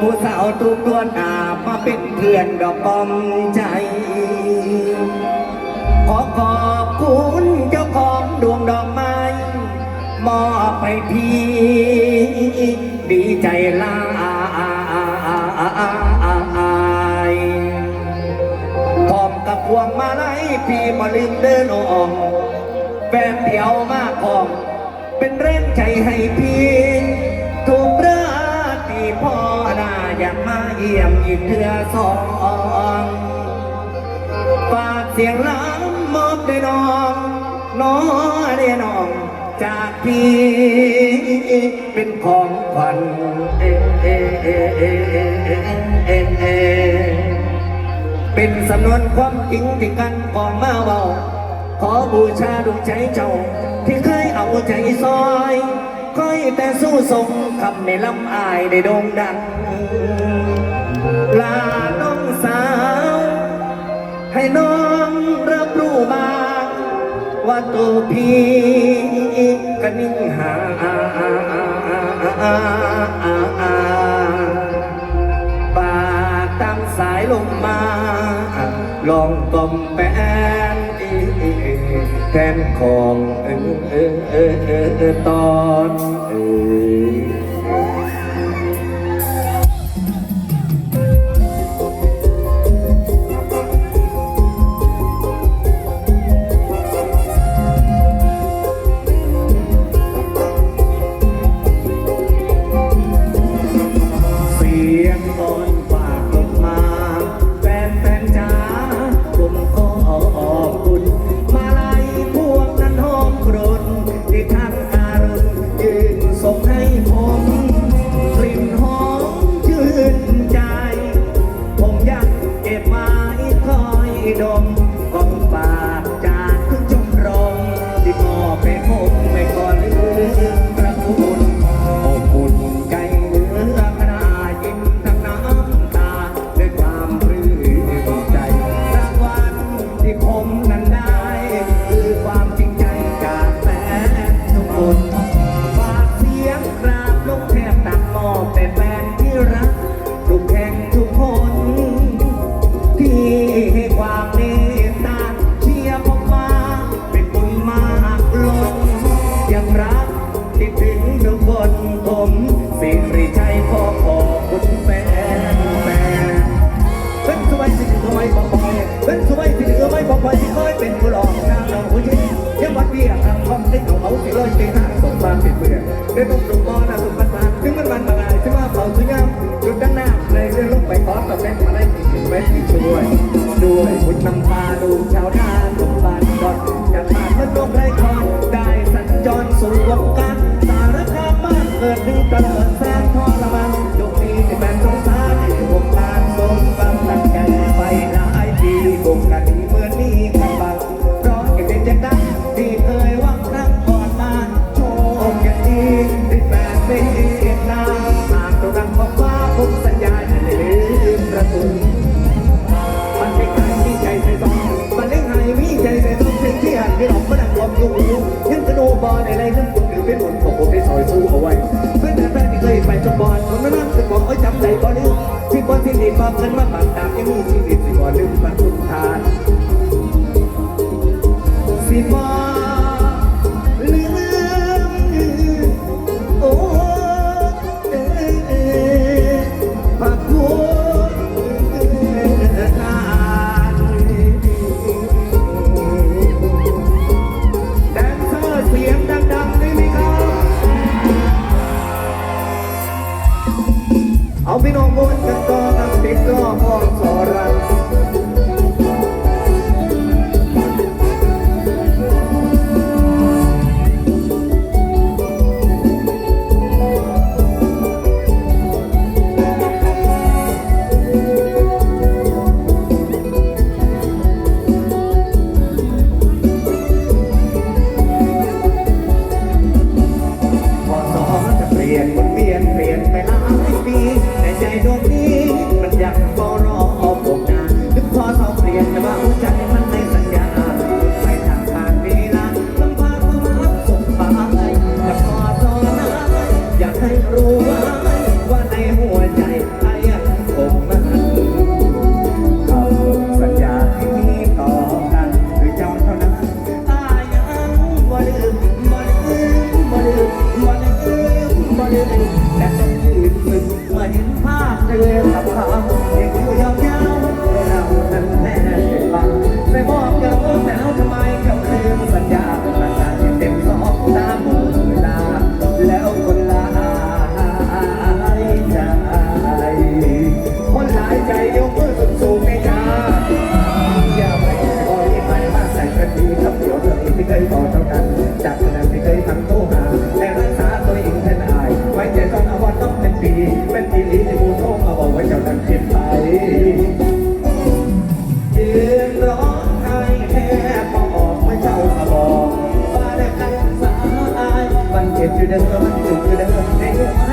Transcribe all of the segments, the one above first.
ผู้สาวทุกตัวหนามาเป็นเพื่อนดอกปมใจ ขอขอบคุณเจ้าของดวงดอกไม้ มอบไปพี่ดีใจลาพร้อมกับพวงมาลัยพี่มาลืมเดินออกแฟนเดียวมากพองเป็นแรงใจให้พี่ถูกเรื่ อยากมาเยี่ยมอีกเทือสองฝากเสียงล้ำมอบด้น้องน้องเรีน้อง จากพี่เป็นของขวัญเองเป็นสำนวนความจริงที่กันกองมาเบาขอบูชาดวงใจเจ้า ที่เคยเอาใจซอยคอยแต่สู้ทรงคำในลำอายได้โด่งดัง ลาน้องสาว ให้น้องรับรู้บ้าง ว่าตัวพี่ก็นิ่งหาปากตั้งสายลงมา ลองก้มแปนแทนของตอนเออ so ฉันมาปากตามแกมีชี だと思って、くださって。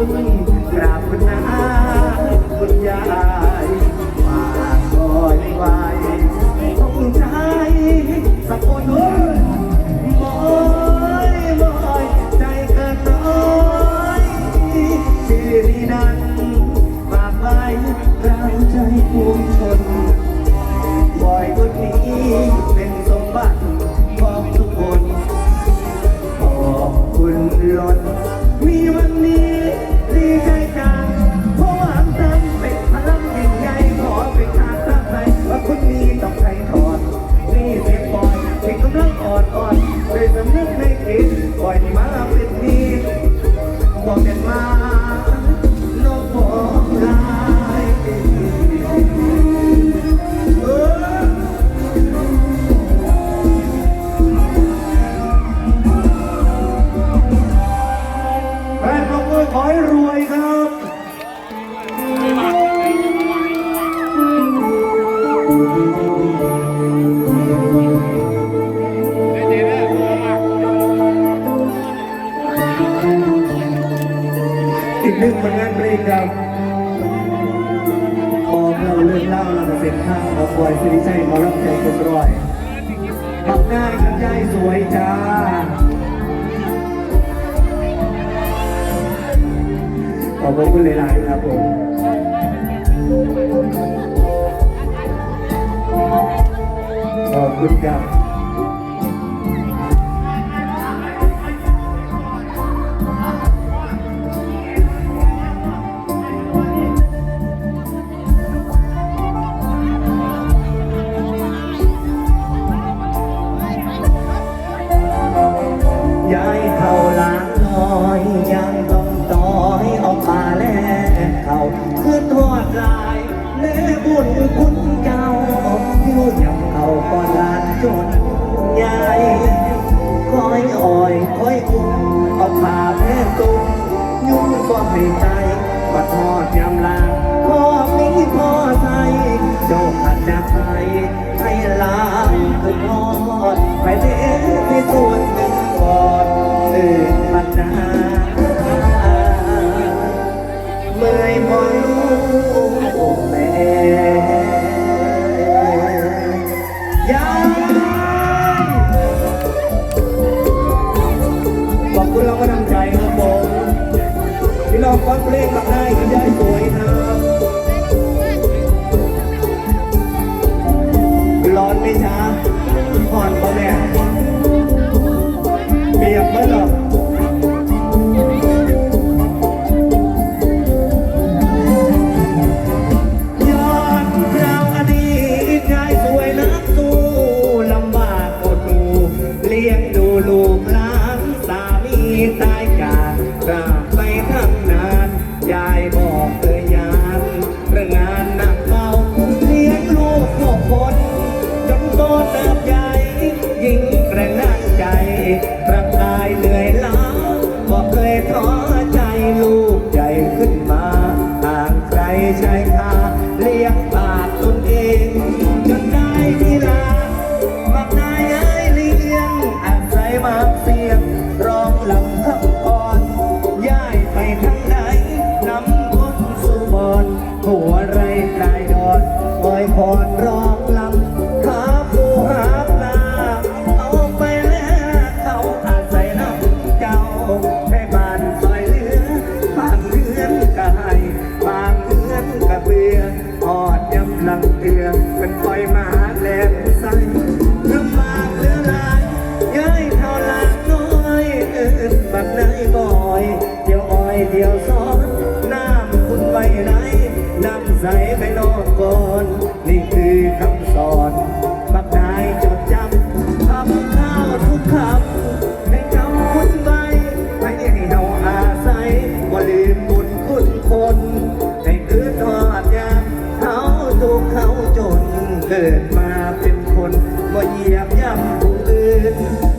Hallelujah. ยสำนึกในจิตปล่อยมา บอยสิริชัยหมอลำใจเกินร้อยปักหน้ากันย่ายสวยจ้าขอบคุณหลายๆครับผมขอบคุณครับ ขอบคุณเราก็นำใจครับผมพี่น้องฟังเพลงหลักนะ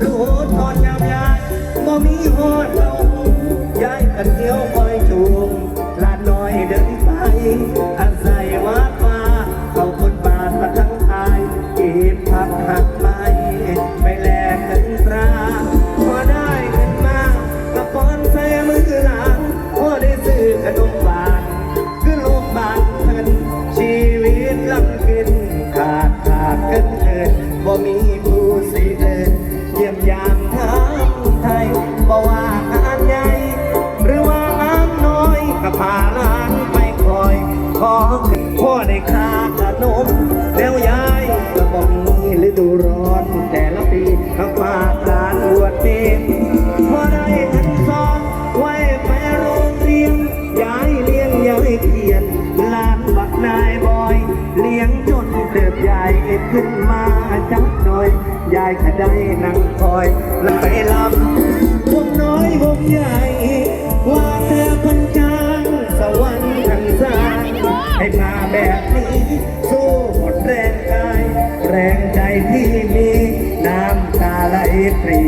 ผู้รู้ทอนยาวยายบ่มีหอดเรายายกันเดียว พ่อได้ค้าขนม แล้วยายกระบอกมีฤดูร้อน แต่ละปีข้าฝากหลานบวชเนรพอได้ทันสอนไว้ไปโรงเรียนยายเลี้ยงยายเพียนลานบักนายบอย เลี้ยงจนเติบใหญ่ขึ้นมาจักหน่อย ยายก็ได้นั่งคอยลำไปลำ แบบนี้ สู้หมดแรงกาย แรงใจที่มี น้ำตาไหลปรี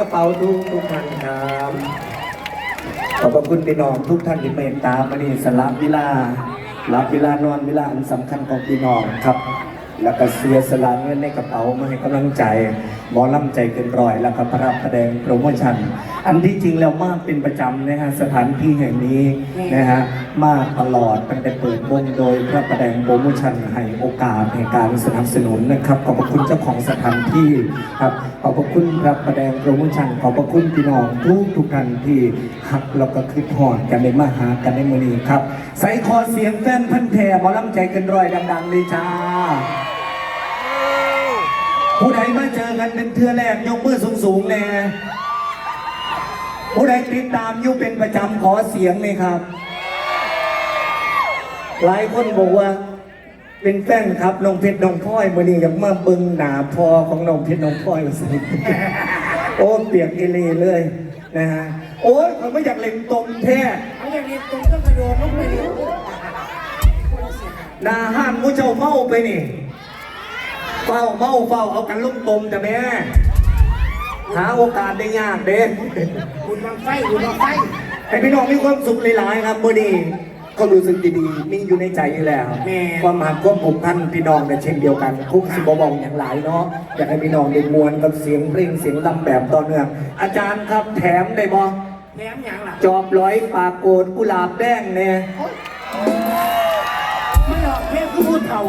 กระเป๋าทุกทุกท่านครับขอบพระคุณพี่น้องทุกท่านที่เมตตามานีสลับเวลารับเวลานอนเวลาอันสำคัญของพี่น้องครับ แล้วก็เสียสละเงินในกระเป๋ามาให้กำลังใจ หมอลำใจเกินร้อยแล้วก็พระรับแสดงโปรโมชั่น อันที่จริงแล้วมากเป็นประจำนะฮะสถานที่แห่งนี้นะฮะมากตลอดตั้งแต่เปิดวงโดยพระประแดงโปรโมชั่นให้โอกาสในการสนับสนุนนะครับขอบพระคุณเจ้าของสถานที่ครับขอบพระคุณพระประแดงโปรโมชั่นขอบพระคุณพี่น้องทุกทุกท่านที่หักแล้วก็คือถอนกันในมหากันในมือนี้ครับใส่คอเสียงแฟนพันแท้หมอลำใจเกินร้อยดังๆเลยจ้า ผู้ใดมาเจอกันเป็นเทือแรกยกมือสูงๆแน่ผู้ใดติดตามอยุเป็นประจำขอเสียงเลยครับ หลายคนบอกว่าเป็นแฟนครับน้องเพชรน้องพลอยมื่อนี้อยากมาเบิ่งหนาพอของน้องเพชรน้องพลอยมาสิโอ้เปียกเอเลเลยนะฮะโอ้ยผมไม่อยากเล่นตมแท้เอาอย่างนี้ตรงต้องกระโดดลงไปเลยหนาห้านมูเจ้าเมาไปนี่ เฝ้าเมาเฝ้าเอากันลุ่มตมแต่แม่หาโอกาสได้ยากเด้คุณบังไฟคุณบังไฟให้พี่น้องมีความสุขหลายๆครับมื่อนี้ก็รู้สึกดีๆมีอยู่ในใจอยู่แล้ว ความหักความผูกพันพี่น้องกันเช่นเดียวกันคุกสิบบอกอย่างหลายเนาะอยากให้พี่น้องได้มวนกับเสียงเพลงเสียงลำแบบต่อเนื่อง อาจารย์ครับแถมได้บอแถมอย่างล่ะจอบร้อยปากโกดกุหลาบแดงเนี่ย